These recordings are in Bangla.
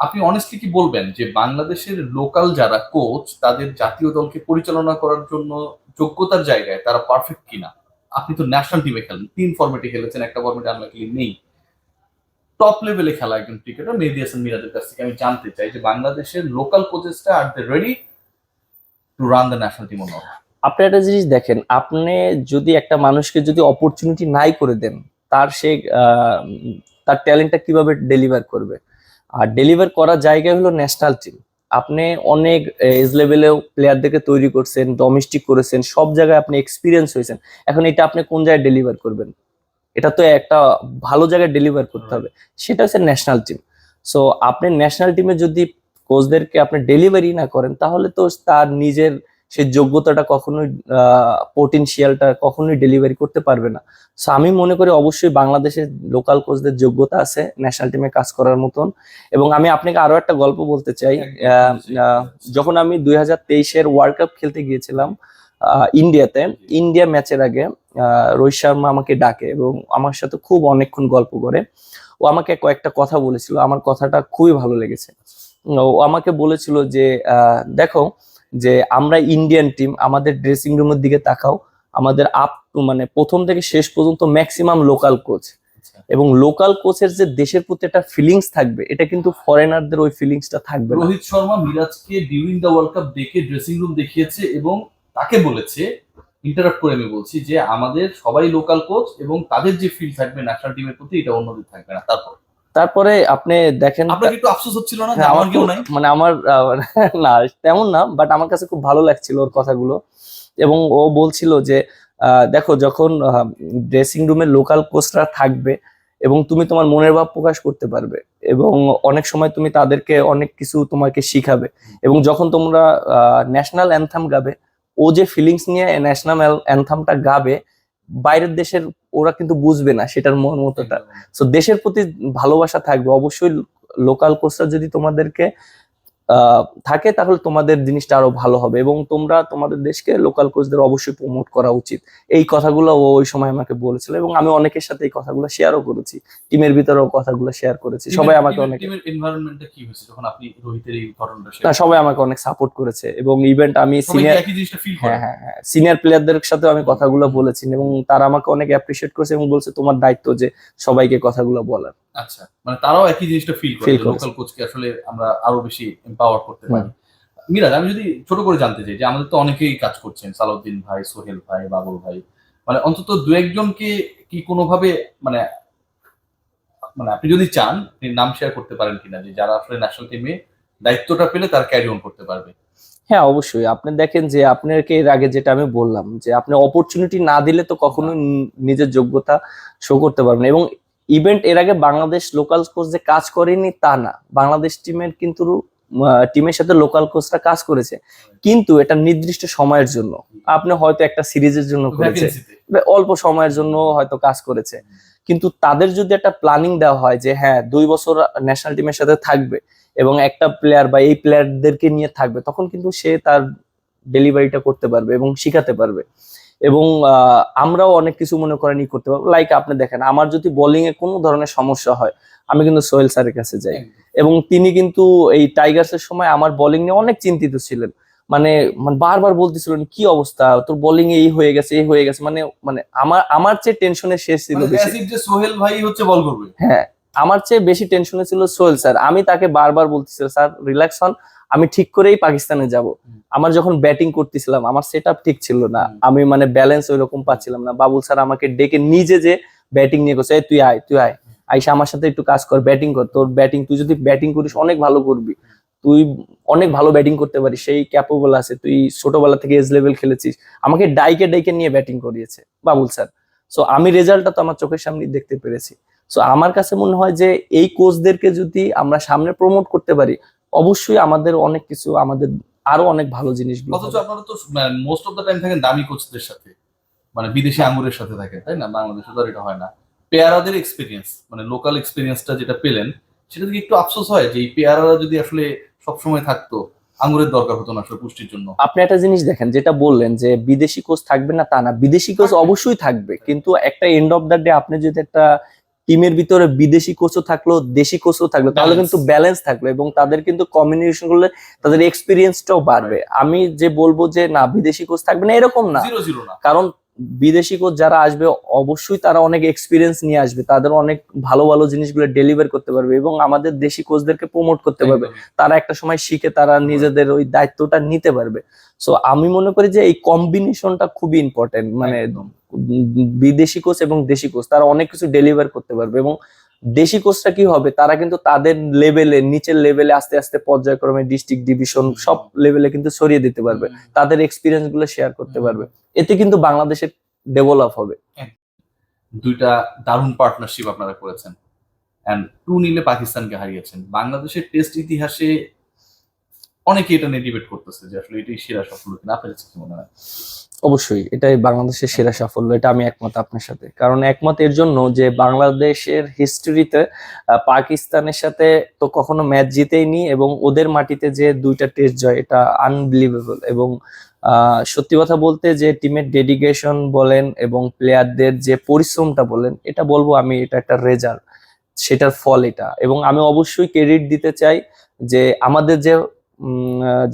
আপনি অনেস্টলি কি বলবেন যে বাংলাদেশের লোকাল যারা কোচ তাদের জাতীয় দলকে পরিচালনা করার জন্য যোগ্যতার জায়গায় তারা পারফেক্ট কিনা? আপনি তো ন্যাশনাল টিমে খেলেন, তিন ফর্মেটে খেলেছেন, একটা ফর্মেটে আনলাকিলি নেই। টপ লেভেলে খেলা একজন ক্রিকেটার মেহেদি হাসান মিরাজের কাছ থেকে আমি জানতে চাই যে বাংলাদেশের local কোচেসটা are they ready to run the national team not আপনি একটা জিনিস দেখেন, আপনি যদি একটা মানুষকে যদি অপরচুনিটি নাই করে দেন, তার সে তার ট্যালেন্টটা কীভাবে ডেলিভার করবে? আর ডেলিভার করার জায়গা হলো ন্যাশনাল টিম আপনি অনেক এজ লেভেলেও প্লেয়ারদেরকে তৈরি করছেন ডোমেস্টিক করেছেন, সব জায়গায় আপনি এক্সপিরিয়েন্স হয়েছেন। এখন এটা আপনি কোন জায়গায় ডেলিভার করবেন? এটা তো একটা ভালো জায়গায় ডেলিভার করতে হবে। সেটা হচ্ছে ন্যাশনাল টিম সো আপনি ন্যাশনাল টিমে যদি কোচদেরকে আপনি ডেলিভারি না করেন, তাহলে তো তার নিজের সেই যোগ্যতাটা কখনোই পোটেনশিয়ালটা কখনোই ডেলিভারি করতে পারবে না। সো আমি মনে করি অবশ্যই বাংলাদেশের লোকাল কোচদের যোগ্যতা আছে ন্যাশনাল টিমে কাজ করার মতন। এবং আমি আপনাকে আরও একটা গল্প বলতে চাই আহ, যখন আমি দুই হাজার তেইশের ওয়ার্ল্ড কাপ খেলতে গিয়েছিলাম আহ, ইন্ডিয়াতে ইন্ডিয়া ম্যাচের আগে আহ, রোহিত শর্মা আমাকে ডাকে এবং আমার সাথে খুব অনেকক্ষণ গল্প করে। ও আমাকে কয়েকটা কথা বলেছিল আমার কথাটা খুবই ভালো লেগেছে। ও আমাকে বলেছিল যে দেখো যে আমরা ইন্ডিয়ান টিম আমাদের ড্রেসিং রুমের দিকে তাকাও আমাদের আপ টু মানে প্রথম থেকে শেষ পর্যন্ত ম্যাক্সিমাম লোকাল কোচ এবং লোকাল কোচের যে দেশের প্রতি একটা ফিলিংস থাকবে এটা কিন্তু ফরেনারদের ওই ফিলিংসটা থাকবে রোহিত শর্মা মিরাজকে ডিউরিং দ্য ওয়ার্ল্ড কাপ দেখে ড্রেসিং রুম দেখিয়েছে এবং তাকে বলেছে ইন্টারাপ্ট করে আমি বলছি যে আমাদের সবাই লোকাল কোচ এবং তাদের যে ফিল থাকবে ন্যাশনাল টিমের প্রতি এটা অন্যদের থাকবে না। তারপর? তারপরে আপনি দেখেন আপনার একটু আফসোস হচ্ছিল না? হ্যাঁ, আমার কেউ নাই? মানে আমার না তেমন না বাট আমার কাছে খুব ভালো লাগছিল ওর কথাগুলো। এবং ও বলছিল যে দেখো যখন ড্রেসিং রুমে লোকাল কোচরা থাকবে এবং তুমি তোমার মনের ভাব প্রকাশ করতে পারবে এবং অনেক সময় তুমি তাদেরকে অনেক কিছু তোমাকে শিখাবে। এবং যখন তোমরা ন্যাশনাল অ্যান্থাম গাবে ও যে ফিলিংস নিয়ে ন্যাশনাল অ্যান্থামটা গাবে বাইরের দেশের ওরা কিন্তু বুঝবে না সেটার মন মতোটা। সো দেশের প্রতি ভালোবাসা থাকবে। অবশ্যই লোকাল কোর্সটা যদি তোমাদেরকে থাকে তাহলে তোমাদের জিনিসটা আরও ভালো হবে এবং তোমরা তোমাদের দেশকে লোকাল কোচদের অবশ্যই প্রমোট করা উচিত। এই কথাগুলো ও ওই সময় আমাকে বলেছিল এবং আমি অনেকের সাথে এই কথাগুলো শেয়ারও করেছি। টিমের ভিতরেও কথাগুলো শেয়ার করেছি। সবাই আমাকে অনেক টিমের এনভায়রনমেন্টটা কি হয়েছে যখন আপনি রোহিতের এই ঘটনাটা না সবাই আমাকে অনেক সাপোর্ট করেছে এবং ইভেন্ট আমি সিনিয়র হ্যাঁ হ্যাঁ হ্যাঁ সিনিয়র প্লেয়ারদের সাথে আমি কথাগুলো বলেছি এবং তারা আমাকে অনেক অ্যাপ্রিসিয়েট করেছে এবং বলছে তোমার দায়িত্ব যে সবাইকে কথাগুলো বলার। আচ্ছা মানে তারাও একই জিনিসটা ফিল করে লোকাল কোচকে আসলে আমরা আরও বেশি এম্পাওয়ার করতে পারি। মিরাজ আমি যদি ছোট করে জানতে চাই যে আমাদের তো অনেকেই কাজ করছেন সালাউদ্দিন ভাই সোহেল ভাই বাবুল ভাই মানে অন্তত দু একজনকে কি কোনোভাবে মানে মানে আপনি যদি চান আপনি নাম শেয়ার করতে পারেন কিনা যে যারা আসলে ন্যাশনাল টিমে দায়িত্বটা পেলে তার ক্যারি অন করতে পারবে। হ্যাঁ অবশ্যই। আপনি দেখেন যে আপনাকে এর আগে যেটা আমি বললাম যে আপনি অপরচুনিটি না দিলে তো কখনো নিজের যোগ্যতা শো করতে পারবেন এবং ইভেন্ট এর আগে বাংলাদেশ লোকাল কোচ যে কাজ করেনি তা না। বাংলাদেশ টিমের কিন্তু টিমের সাথে লোকাল কোচরা কাজ করেছে। কিন্তু এটা নির্দিষ্ট সময়ের জন্য। আপনি হয়তো একটা সিরিজের জন্য করেছে। অল্প সময়ের জন্য হয়তো কাজ করেছে। কিন্তু তাদের যদি একটা প্ল্যানিং দেওয়া হয় যে হ্যাঁ দুই বছর ন্যাশনাল টিমের সাথে থাকবে এবং একটা প্লেয়ার বা এই প্লেয়ারদেরকে নিয়ে থাকবে তখন কিন্তু সে তার ডেলিভারিটা করতে পারবে এবং শিখাতে পারবে। এবং আহ, আমরাও অনেক কিছু মনে করেন ই করতে পারব। লাইক আপনি দেখেন আমার যদি বোলিং এ কোনো ধরনের সমস্যা হয় আমি কিন্তু সোহেল স্যারের কাছে যাই। এবং তিনি কিন্তু এই টাইগার্সের সময় আমার বোলিং নিয়ে অনেক চিন্তিত ছিলেন। মানে মানে বারবার বলতেছিলেন কি অবস্থা? তোর বোলিং এই হয়ে গেছে এই হয়ে গেছে। মানে মানে আমার আমার চেয়ে টেনশনে শেষ ছিল মানে বেশি। যে সোহেল ভাই হচ্ছে বল করবে। হ্যাঁ আমার চেয়ে বেশি টেনশনে ছিল সোহেল স্যার। আমি তাকে বারবার বলতেছিলাম স্যার রিল্যাক্স হন আমি ঠিক করেই পাকিস্তানে যাব। আমার যখন ব্যাটিং করতেছিলাম আমার সেট ঠিক ছিল না। আমি মানে ব্যালেন্স ওই রকম পাচ্ছিলাম না। বাবুল স্যার আমাকে ডেকে নিজে যে ব্যাটিং নিয়ে করছে তুই আয় তুই আয়। আইসা আমার সাথে একটু কাজ কর ব্যাটিং কর। তোর ব্যাটিং তুই যদি ব্যাটিং করিস অনেক ভালো করবি। তুই অনেক ভালো ব্যাটিং করতে পারিস। সেই ক্যাপেবল আছে। তুই ছোটবেলা থেকে এজ লেভেল খেলেছিস। আমাকে ডাইকে ডাইকে নিয়ে ব্যাটিং করিয়েছে বাবুল স্যার। সো আমি রেজাল্টটা তো আমার চোখের সামনে দেখতে পেরেছি। সো আমার কাছে মনে হয় যে এই কোচদেরকে যদি আমরা সামনে প্রমোট করতে পারি অবশ্যই আমাদের অনেক কিছু আমাদের আরও অনেক ভালো জিনিসগুলো অথচ। আপনারা তো মোস্ট অফ দ্য টাইম থাকেন দামি কোচদের সাথে। মানে বিদেশি আঙ্গুরের সাথে থাকেন তাই না? বাংলাদেশে তো এটা হয় না। পেয়ারাদের এক্সপিরিয়েন্স মানে লোকাল এক্সপিরিয়েন্সটা যেটা পেলেন সেটা থেকে একটু আফসোস হয় যে এই পেয়ারারা যদি আসলে সবসময় থাকতো আঙ্গুরের দরকার হতো না আসলে পুষ্টির জন্য। আপনি একটা জিনিস দেখেন যেটা বললেন যে বিদেশি কোচ থাকবে না তা না বিদেশি কোচ অবশ্যই থাকবে কিন্তু একটা এন্ড অফ দ্য ডে আপনি যদি একটা টিমের ভিতরে বিদেশি কোচও থাকল দেশি কোচও থাকল তাহলে কিন্তু ব্যালেন্স থাকল এবং তাদের কিন্তু কমিউনিকেশন করলে তাদের এক্সপিরিয়েন্সটাও বাড়বে। আমি যে বলব যে না বিদেশি কোচ থাকবে না এরকম না। কারণ বিদেশি কোচ যারা আসবে অবশ্যই তারা অনেক এক্সপিরিয়েন্স নিয়ে আসবে। তাদের অনেক ভালো ভালো জিনিসগুলো ডেলিভার করতে পারবে এবং আমাদের দেশি কোচদেরকে প্রমোট করতে পারবে। তারা একটা সময় শিখে তারা নিজেদের ওই দায়িত্বটা নিতে পারবে। সো আমি মনে করি যে এই কম্বিনেশনটা খুবই ইম্পর্টেন্ট মানে বিদেশি কোচ এবং দেশি কোচ তারা অনেক কিছু ডেলিভার করতে পারবে এবং দেশি কোচটা কি হবে? তারা কিন্তু তাদের লেভেলে নিচের লেভেলে আস্তে আস্তে পর্যায়ক্রমে ডিস্ট্রিক্ট ডিভিশন সব লেভেলে কিন্তু ছড়িয়ে দিতে পারবে। তাদের এক্সপিরিয়েন্সগুলো শেয়ার করতে পারবে। এতে কিন্তু বাংলাদেশের ডেভেলপ হবে। দুইটা দারুণ পার্টনারশিপ আপনারা করেছেন। এন্ড টু নিলে পাকিস্তানকে হারিয়েছেন। বাংলাদেশের টেস্ট ইতিহাসে অনেকে এটা নিয়ে ডিবেট করতেছে যে আসলে এটাই সেরা সফল কিনা, আপনার কাছে কি মনে হয়? অবশ্যই, এটাই বাংলাদেশের সেরা সাফল্য, এটা আমি একমত আপনার সাথে। কারণ একমত এর জন্য যে বাংলাদেশের হিস্টোরিতে পাকিস্তানের সাথে তো কখনো ম্যাচ জিতেইনি এবং ওদের মাটিতে যে দুইটা টেস্ট জয়, এটা আনবিলিভেবল এবং সত্যি কথা বলতে যে টিমের ডেডিকেশন বলেন এবং প্লেয়ারদের যে পরিশ্রমটা বলেন, এটা বলব আমি এটা একটা রেজাল্ট সেটার ফল এটা। এবং আমি অবশ্যই ক্রেডিট দিতে চাই যে আমাদের যে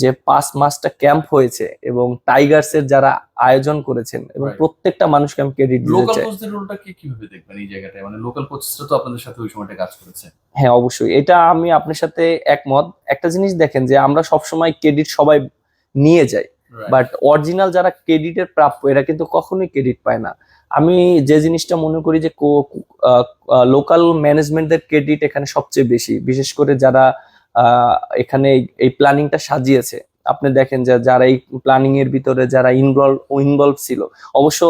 যে পাঁচ মাসটা ক্যাম্প হয়েছে এবং টাইগার্সের যারা আয়োজন করেছেন এবং প্রত্যেকটা মানুষকে আমি ক্রেডিট দিতে লোকাল চাই। কোচদের রোলটাকে কীভাবে দেখবেন এই জায়গাটায়? মানে লোকাল কোচরা তো আপনাদের সাথে ওই সময়টা কাজ করেছে। হ্যাঁ অবশ্যই। এটা আমি আপনার সাথে একমত। একটা জিনিস দেখেন যে আমরা সবসময় ক্রেডিট সবাই নিয়ে যাই। বাট অরিজিনাল যারা ক্রেডিটের প্রাপ্য এরা কিন্তু কখনোই ক্রেডিট পায় না। আমি যে জিনিসটা মনে করি যে লোকাল ম্যানেজমেন্টদের ক্রেডিট এখানে সবচেয়ে বেশি। বিশেষ করে যারা এখানে এই- প্ল্যানিংটা সাজিয়েছে। আপনি দেখেন যে যারা এই প্ল্যানিং এর ভিতরে যারা ইনভলভ ইনভলভ ছিল, অবশ্য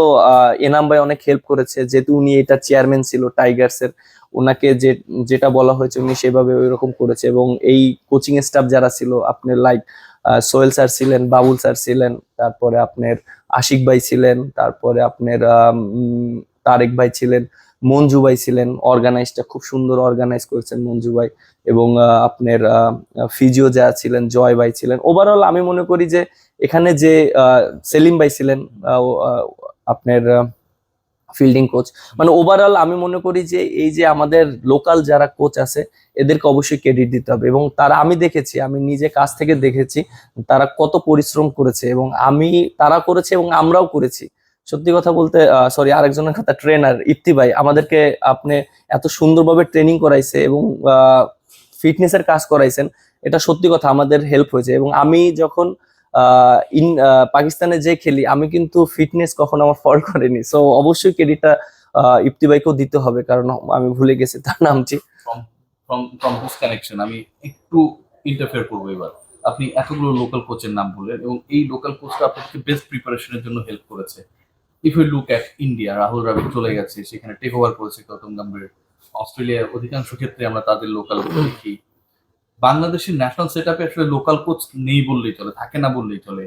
এনাম ভাই অনেক হেল্প করেছে, যেহেতু উনি এটা চেয়ারম্যান ছিল টাইগার্স এর। ওনাকে যে, যেটা বলা হয়েছে উনি সেভাবে ওই রকম করেছে এবং এই কোচিং স্টাফ যারা ছিল আপনার লাইক সোহেল স্যার ছিলেন, বাবুল স্যার ছিলেন, তারপরে আপনার আশিক ভাই ছিলেন, তারপরে আপনার তারেক ভাই ছিলেন মঞ্জু ভাই ছিলেন অর্গানাইজটা খুব সুন্দর অর্গানাইজ করেছেন মঞ্জু ভাই এবং আপনার ফিজিও যা ছিলেন, জয় ভাই ছিলেন। ওভারঅল আমি মনে করি যে এখানে যে সেলিম ভাই ছিলেন আপনার ফিল্ডিং কোচ মানে ওভারঅল আমি মনে করি যে এই যে আমাদের লোকাল যারা কোচ আছে, এদেরকে অবশ্যই ক্রেডিট দিতে হবে এবং তারা আমি দেখেছি, আমি নিজে কাছ থেকে দেখেছি, তারা কত পরিশ্রম করেছে এবং আমি, তারা করেছে এবং আমরাও করেছি। সত্যি কথা বলতে সরি আরেকজনের কথা ট্রেনার ইপ্তি ভাই আমাদেরকে আপনি এত সুন্দরভাবে ট্রেনিং করাইছে এবং ফিটনেসের কাজ করাইছেন, এটা সত্যি কথা আমাদের হেল্প হয়েছে। এবং আমি যখন ইন পাকিস্তানে যে খেলি, আমি কিন্তু ফিটনেস কখনো আমার ফল করেনি। সো অবশ্যই ক্রেডিটটা ইপ্তি ভাইকেও দিতে হবে, কারণ আমি ভুলে গেছি তার নামটি ফ্রম হুস কানেকশন আমি একটু ইন্টারফেয়ার করব এবার। আপনি এতগুলো লোকাল কোচের নাম বললেন এবং এই লোকাল কোচটা আপনাকে বেস্ট প্রিপারেশনের জন্য হেল্প করেছে। If you look at India Rahul Dravid চলে গেছে, সেখানে টেক ওভার করেছে গৌতম গম্ভীর অস্ট্রেলিয়ার অধিকাংশ ক্ষেত্রে আমরা তাদের লোকাল দেখি। বাংলাদেশের ন্যাশনাল সেট আপে আসলে লোকাল কোচ নেই বললেই চলে, থাকে না বললেই চলে।